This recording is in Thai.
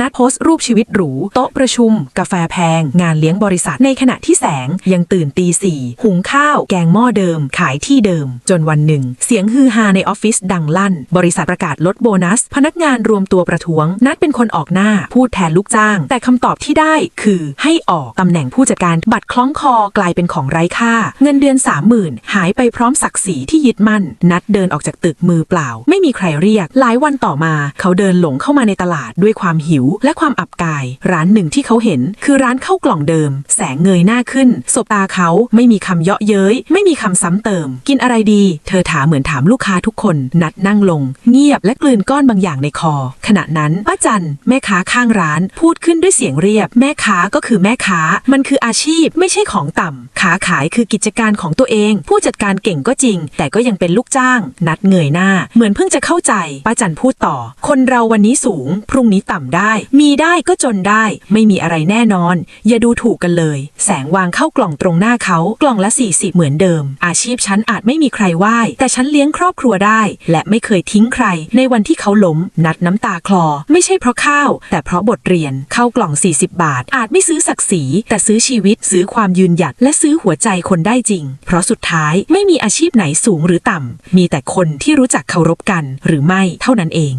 นัดโพสต์รูปชีวิตหรู โต๊ะประชุม กาแฟแพง งานเลี้ยงบริษัทในขณะที่แสงยังตื่นตีสี่หุงข้าว แกงหม้อเดิม ขายที่เดิม จนวันหนึ่ง เสียงฮือฮาในออฟฟิศดังลั่น บริษัทประกาศลดโบนัส พนักงานรวมตัวประท้วง นัดเป็นคนออกหน้า พูดแทนลูกจ้าง แต่คำตอบที่ได้คือให้ออกตำแหน่งผู้จัดการบัตรคล้องคอกลายเป็นของไร้ค่า เงินเดือนสามหมื่นหายไปพร้อมศักดิ์ศรีที่ยึดมั่น นัดเดินออกจากตึกมือเปล่า ไม่มีใครเรียก หลายวันต่อมา เขาเดินหลงเข้ามาในตลาดด้วยความหิวและความอับกาย ร้านหนึ่งที่เขาเห็น คือร้านข้าวกล่องเดิม แสงเงยหน้าขึ้น สบตาเขาไม่มีคำเยาะเย้ย ไม่มีคำซ้ำเติม กินอะไรดี เธอถามเหมือนถามลูกค้าทุกคน นัดนั่งลง เงียบและกลืนก้อนบางอย่างในคอ ขณะนั้นป้าจันแม่ค้าข้างร้าน พูดขึ้นด้วยเสียงเรียบ แม่ค้าก็คือแม่ค้า มันคืออาชีพไม่ใช่ของต่ำขาขายคือกิจการของตัวเอง ผู้จัดการเก่งก็จริง แต่ก็ยังเป็นลูกจ้าง นัดเงยหน้า เหมือนเพิ่งจะเข้าใจป้าจันพูดต่อ คนเราวันนี้สูง พรุ่งนี้ต่ำได้มีได้ก็จนได้ ไม่มีอะไรแน่นอน อย่าดูถูกกันเลย แสงวางเข้ากล่องตรงหน้าเขากล่องละ40เหมือนเดิม อาชีพฉันอาจไม่มีใครไหว้ แต่ฉันเลี้ยงครอบครัวได้ และไม่เคยทิ้งใคร ในวันที่เขาล้ม นัดน้ำตาคลอ ไม่ใช่เพราะข้าว แต่เพราะบทเรียนเข้ากล่อง 40 บาท อาจไม่ซื้อศักดิ์ศรีแต่ซื้อชีวิต ซื้อความยืนหยัด และซื้อหัวใจคนได้จริง เพราะสุดท้ายไม่มีอาชีพไหนสูงหรือต่ำมีแต่คนที่รู้จักเคารพกันหรือไม่เท่านั้นเอง